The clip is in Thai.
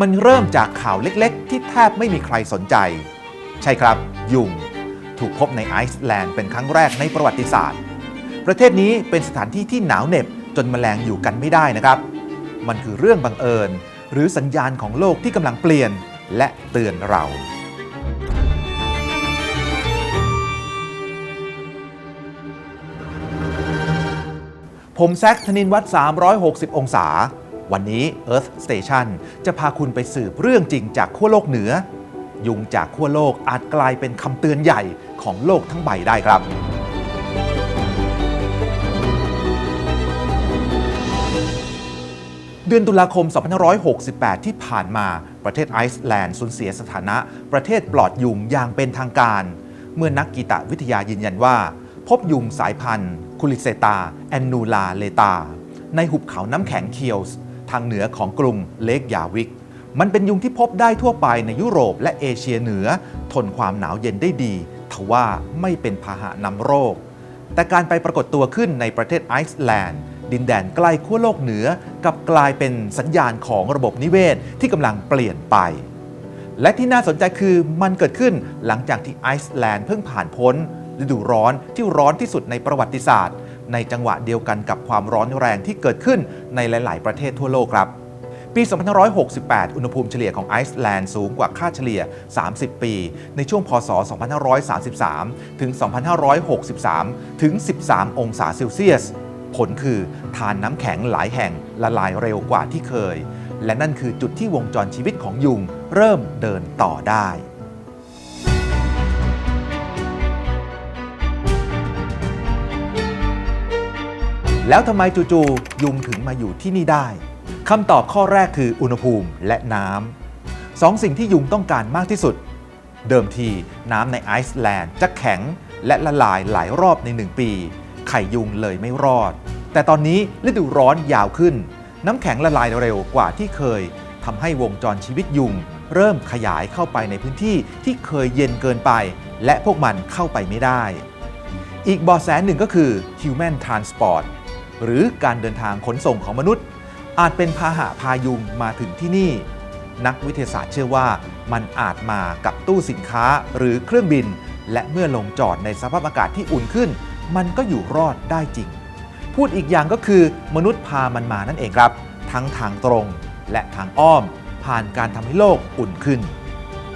มันเริ่มจากข่าวเล็กๆ ที่แทบไม่มีใครสนใจ ใช่ครับ ยุง ถูกพบในไอซ์แลนด์เป็นครั้งแรกในประวัติศาสตร์ ประเทศนี้เป็นสถานที่ที่หนาวเหน็บจนแมลงอยู่กันไม่ได้นะครับ มันคือเรื่องบังเอิญ หรือสัญญาณของโลกที่กำลังเปลี่ยนและเตือนเราผมแซคธนินวัฒน์360 องศา วันนี้ Earth Station จะพาคุณไปสืบเรื่องจริงจากขั้วโลกเหนือ ยุงจากขั้วโลกอาจกลายเป็นคำเตือนใหญ่ของโลกทั้งใบได้ครับเดือนตุลาคม 2568 ที่ผ่านมา ประเทศไอซ์แลนด์สูญเสียสถานะ ประเทศปลอดยุงอย่างเป็นทางการ เมื่อนักกีตวิทยายืนยันว่า พบยุงสายพันธุ์ คุลิเซตา แอนนูลาเลตา ในหุบเขาน้ำแข็งเคียวส์ ทางเหนือของกรุงเลกยาวิก มันเป็นยุงที่พบได้ทั่วไปในยุโรปและเอเชียเหนือ ทนความหนาวเย็นได้ดี ทว่าไม่เป็นพาหะนำโรค แต่การไปปรากฏตัวขึ้นในประเทศไอซ์แลนด์ ดินแดนใกล้ขั้วโลกเหนือกับกลายเป็นสัญญาณของระบบนิเวศที่กำลังเปลี่ยนไป และที่น่าสนใจคือมันเกิดขึ้นหลังจากที่ไอซ์แลนด์เพิ่งผ่านพ้นฤดูร้อนที่ร้อนที่สุดในประวัติศาสตร์ ในจังหวะเดียวกันกับความร้อนแรงที่เกิดขึ้นในหลาย ๆ ประเทศทั่วโลกครับ ปี 2568 อุณหภูมิเฉลี่ยของไอซ์แลนด์สูงกว่าค่าเฉลี่ย 30 ปี ในช่วงพศ 2533 ถึง 2563 ถึง 13 องศาเซลเซียส ผลคือทานน้ำแข็งหลายแห่งละลายเร็วกว่าที่เคย และนั่นคือจุดที่วงจรชีวิตของยุงเริ่มเดินต่อได้ แล้วทำไมจู่ๆยุงถึงมาอยู่ที่นี่ได้คำตอบข้อแรกคืออุณหภูมิและน้ำสองสิ่งที่ยุงต้องการมากที่สุด เดิมทีน้ำในไอซ์แลนด์จะแข็งและละลายหลายรอบในหนึ่งปี ไข่ยุงเลยไม่รอด แต่ตอนนี้ฤดูร้อนยาวขึ้น น้ำแข็งละลายเร็วกว่าที่เคยทำให้วงจรชีวิตยุง เริ่มขยายเข้าไปในพื้นที่ที่เคยเย็นเกินไป และพวกมันเข้าไปไม่ได้ อีกบอแสหนึ่งก็คือ human transport หรือการเดินทางขนส่งของมนุษย์ อาจเป็นพาหะพายุงมาถึงที่นี่ นักวิทยาศาสตร์เชื่อว่ามันอาจมากับตู้สินค้าหรือเครื่องบิน และเมื่อลงจอดในสภาพอากาศที่อุ่นขึ้น มันก็อยู่รอดได้จริง พูดอีกอย่างก็คือมนุษย์พามันมานั่นเองครับ ทั้งทางตรงและทางอ้อม ผ่านการทำให้โลกอุ่นขึ้น